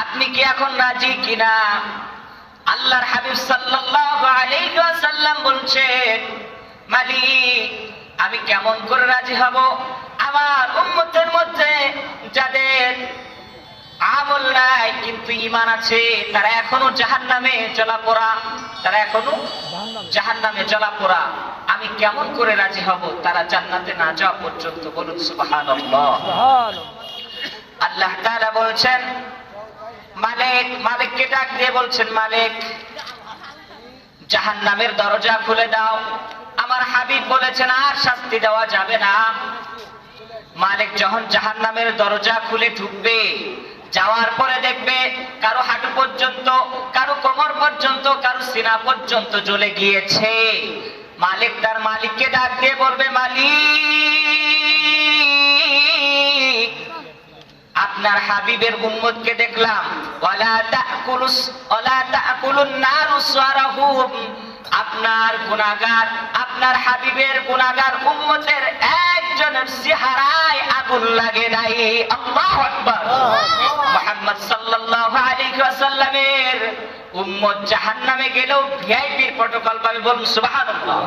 আপনি কি এখন রাজি কিনা? আল্লাহর হাবিব ওয়াসাল্লাম বলছেন মালিক আমি কেমন করে রাজি হব? আমার উম্মতের মধ্যে যাদের আমল নাই কিন্তু ঈমান আছে তারা এখনও জাহান জাহান্নামে চলাপড়া তারা এখনও জাহান জাহান্নামে চলাপড়া আমি কেমন করে রাজি হব? তারা জান্নাতে না যাওয়া পর্যন্ত বলুন সুবহানাল্লাহ। আল্লাহ তাআলা বলছেন মালিক, মালিককে ডাক দিয়ে বলছেন, মালিক, জাহান্নামের দরজা খুলে দাও। আমার হাবিব বলেছেন, আর শাস্তি দেওয়া যাবে না। মালিক যখন জাহান্নামের দরজা খুলে ঢুকবে, যাওয়ার পরে দেখবে কারও হাঁটু পর্যন্ত, কারও কোমর পর্যন্ত, কারও সিনা পর্যন্ত জ্বলে গিয়েছে। মালিক তার মালিককে ডাক দিয়ে বলবে, মালিক আপনার হাবিবের উম্মতকে দেখলাম। ওয়ালা তাকুলুস ওয়ালা তাকুলুন নারু আপনার গুনাহগার আপনার হাবিবের গুনাহগার উম্মতের একজনের চেহারায় আগুন লাগে নাই। আল্লাহু আকবার। মুহাম্মদ সাল্লাল্লাহু আলাইহি জাহান্নামে গেলেও ভিআইপির প্রটোকল পাবে বলুন সুবহানাল্লাহ।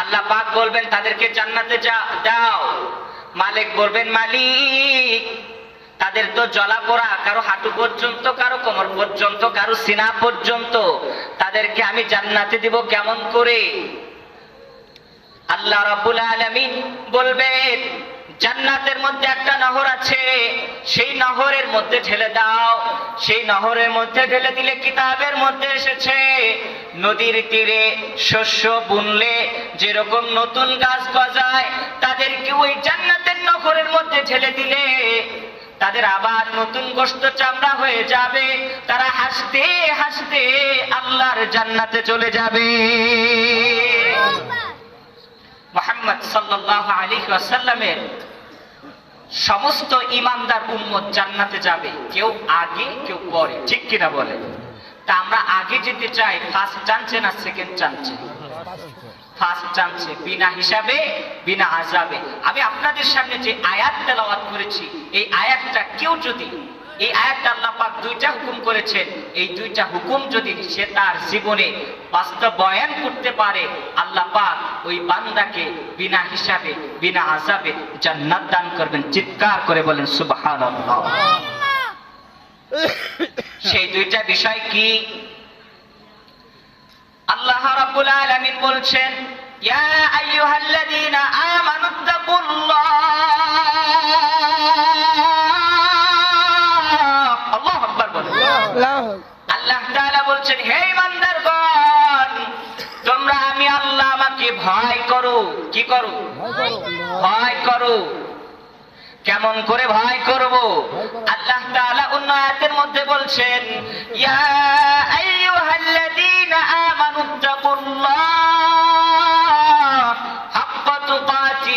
আল্লাহ পাক বলবেন, তাদেরকে জান্নাতে যা দাও। মালিক বলবেন, মালিক, তাদের তো জলা পোড়া কারও হাঁটু পর্যন্ত, কারও কোমর পর্যন্ত, কারও সিনা পর্যন্ত। তাদেরকে আমি জান্নাতে দিব কেমন করে? আল্লাহ রাব্বুল আলামিন বলবেন, জান্নাতের মধ্যে একটা নহর আছে, সেই নহরের মধ্যে ঢেলে দাও। সেই নহরের মধ্যে ঢেলে দিলে কিতাবের মধ্যে এসেছে, নদীর তীরে শস্য বুনলে যেরকম নতুন গাছ গজায়, তাদেরকে ওই জান্নাতের নহরের মধ্যে ঢেলে দিলে তাদের আবার নতুন গোস্ত চামড়া হয়ে যাবে। তারা হাসতে হাসতে আল্লাহর জান্নাতে চলে যাবে। মোহাম্মদ সাল্লাল্লাহু আলাইহি ওয়াসাল্লামের সমস্ত ইমানদার উম্মত জান্নাতে যাবে। কেউ আগে, কেউ পরে। ঠিক কিনা বলে তা আমরা আগে যেতে চাই ফার্স্ট চান্সে না সেকেন্ড চান্সে ফার্স্ট চান্সে বিনা হিসাবে, বিনা আজাবে। আমি আপনাদের সামনে যে আয়াত তেলাওয়াত করেছি, এই আয়াতটা কেউ যদি এই আয়াতটা আল্লাহ পাক দুইটা হুকুম করেছেন। এই দুইটা হুকুম যদি সে তার জীবনে বাস্তবায়ন করতে পারে, আল্লাহ পাক ওই বান্দাকে বিনা হিসাবে, বিনা আজাবে জান্নাত দান করবেন। চিৎকার করে বলেন, সুবহানাল্লাহ। সেই দুইটা বিষয় কি? আল্লাহ রাব্বুল আলামিন বলছেন ইয়া আইয়ুহাল্লাযীনা আমানু তাকুল্লাহ আল্লাহু আকবার। বলেন আল্লাহ তাআলা বলছেন হে ইমানদারগণ তোমরা আমি আল্লাহ আমাকে ভয় করো। কি করো? ভয় করো। কেমন করে ভয় করব? আল্লাহ তাআলা অন্য আয়াতের মধ্যে বলছেন ইয়া আইয়ুহাল্লাযীনা আমানু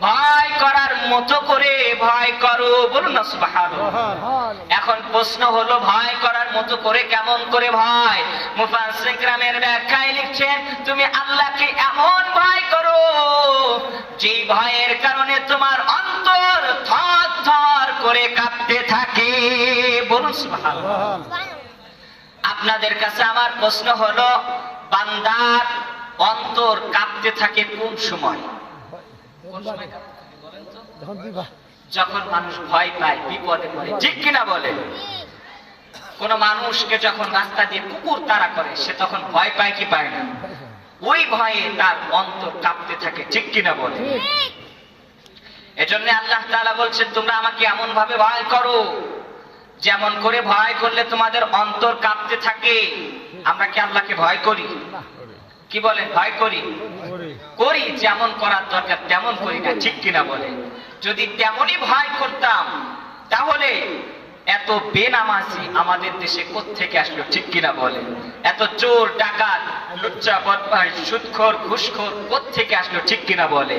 ভয় করার মতো করে ভয় করো বলুন না এখন প্রশ্ন হলো ভয় করার মতো করে কেমন করে ভয়? মুফাসসিরগণের ব্যাখ্যায় লিখছেন তুমি আল্লাহকে এমন ভয় করো যে ভয়ের কারণে তোমার অন্তর থর থর করে কাঁপতে থাকে। বলুন আপনাদের কাছে আমার প্রশ্ন হলো বান্দার অন্তর কাঁপতে থাকে কোন সময় কোন সময় কাঁপতে থাকে বলেন তো? যখন মানুষ ভয় পায় বিপদে পড়ে ঠিক কিনা বলে কোন মানুষকে যখন রাস্তা দিয়ে কুকুর তাড়া করে সে তখন ভয় পায় কি পায় না? ওই ভয়ে তার অন্তর কাঁপতে থাকে ঠিক কিনা বলে এজন্য আল্লাহ তাআলা বলছেন তোমরা আমাকে এমন ভাবে ভয় করো যেমন করে ভয় করলে তোমাদের অন্তর কাঁপতে থাকে। আমরা কি আল্লাহকে ভয় করি? কি বলে? ভয় করি। করি। যেমন করার দরকার তেমন করি না ঠিক কিনা বলে? যদি তেমনই ভয় করতাম তাহলে এত বেনামাজি আমাদের দেশে থেকে আসলো ঠিক কিনা বলে? এত চোর ডাকাত লুচ্চা বদমাইশ সুদখোর ঘুষখোর থেকে আসলো ঠিক কিনা বলে?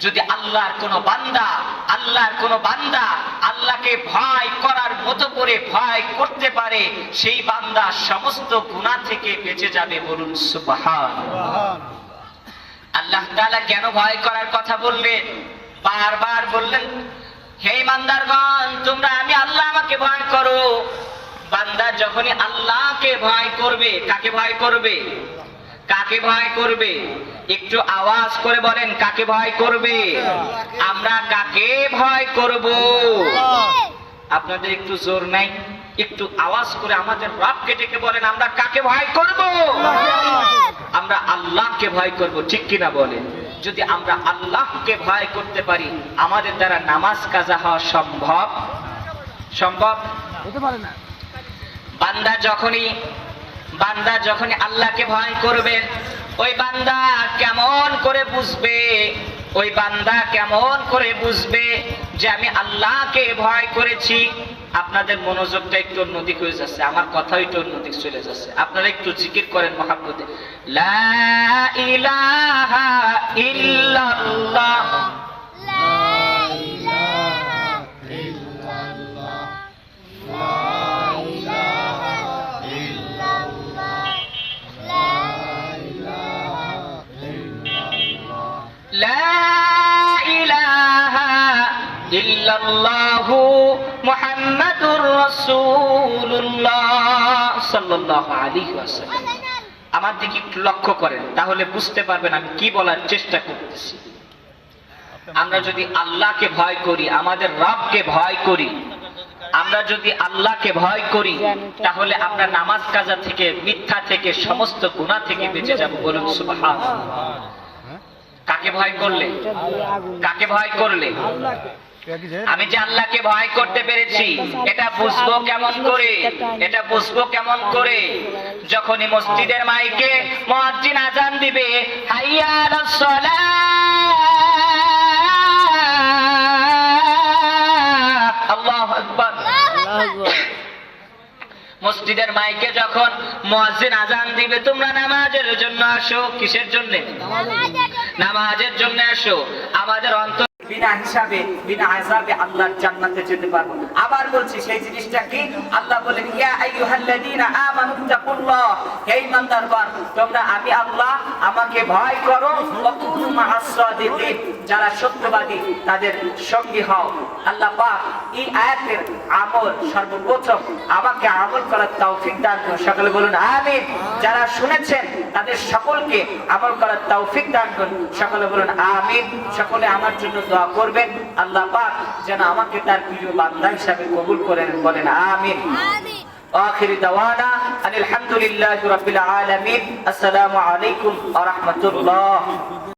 যদি আল্লাহর কোন বান্দা, আল্লাহর কোন বান্দা আল্লাহকে ভয় করার মতো করে ভয় করতে পারে, সেই বান্দা সমস্ত গুনাহ থেকে বেঁচে যাবে বলুন সুবহান আল্লাহ তাআলা কেন ভয় করার কথা বললেন? বারবার বললেন, হে ইমানদারগণ, তোমরা আমি আল্লাহ আমাকে ভয় করো। বান্দা যখনই আল্লাহকে ভয় করবে, কাকে ভয় করবে? কাকে ভয় করবে? একটু আওয়াজ করে বলেন কাকে ভয় করবে? আমরা কাকে ভয় করব? আপনাদের একটু জোর নাই? একটু আওয়াজ করে আমাদের রবকে ডেকে বলেন আমরা কাকে ভয় করব? আমরা আল্লাহকে ভয় করব ঠিক কিনা বলেন? যদি আমরা আল্লাহকে ভয় করতে পারি আমাদের দ্বারা নামাজ কাজা হওয়া সম্ভব? সম্ভব? হতে পারে না। বান্দা যখনই বান্দা যখনই আল্লাহকে ভয় করবে, ওই বান্দা কেমন করে বুঝবে? ওই বান্দা কেমন করে বুঝবে যে আমি আল্লাহকে ভয় করেছি? আপনাদের মনোযোগটা একটু অন্যদিক হয়ে যাচ্ছে, আমার কথাও একটু অন্যদিক চলে যাচ্ছে। আপনারা একটু জিকির করেন মহাব্বতে। লা ইলাহা ইল্লাল্লাহ। আমার দিকে একটু লক্ষ্য করেন, তাহলে বুঝতে পারবেন আমি কি বলার চেষ্টা করতেছি। আমরা যদি আল্লাহকে ভয় করি, আমাদের রবকে ভয় করি, আমরা যদি আল্লাহকে ভয় করি, তাহলে আমরা নামাজ কাজা থেকে, মিথ্যা থেকে, সমস্ত গুণা থেকে বেঁচে যাব বলুন কাকে ভয় করলে? কাকে ভয় করলে? আমি যে আল্লাহকে ভয় করতে পেরেছি, এটা বুঝব কেমন করে? এটা বুঝব কেমন করে? যখনই মসজিদের মাইকে মুয়াজ্জিন আজান দিবে মসজিদের মাইকে যখন মুয়াজ্জিন আজান দিবে, তোমরা নামাজের জন্য আসো। কিসের জন্য? নামাজের জন্য আসো। আমাদের অন্তর বিনা হিসাবে বিনা হিসাবে আল্লাহর জান্নাতে যেতে পারব। আবার বলছি, সেই জিনিসটা কি? আল্লাহ বলেন, ইয়া আইয়ুহাল্লাযীনা আমানু তাকুল্লাহ হে ইমানদারগণ তোমরা আমি আল্লাহ, আমাকে ভয় করো। ওয়া কুনু মা'আস সাদিকিন। যারা সত্যবাদী, তাদের সঙ্গী হও। আল্লাহ পাক এই আয়াতের আমল সর্বপ্রথম আমাকে আমল করার তৌফিক দান করুন। সকলে বলুন, আমিন। যারা শুনেছেন, তাদের সকলকে আমল করার তৌফিক দান করুন। সকলে বলুন, আমিন। সকলে আমার জন্য দোয়া করবেন আল্লাহ পাক যেন আমাকে তার প্রিয় বান্দা হিসাবে কবুল করেন বলেন আমিন آخر دعوانا أن الحمد لله رب العالمين السلام عليكم ورحمة الله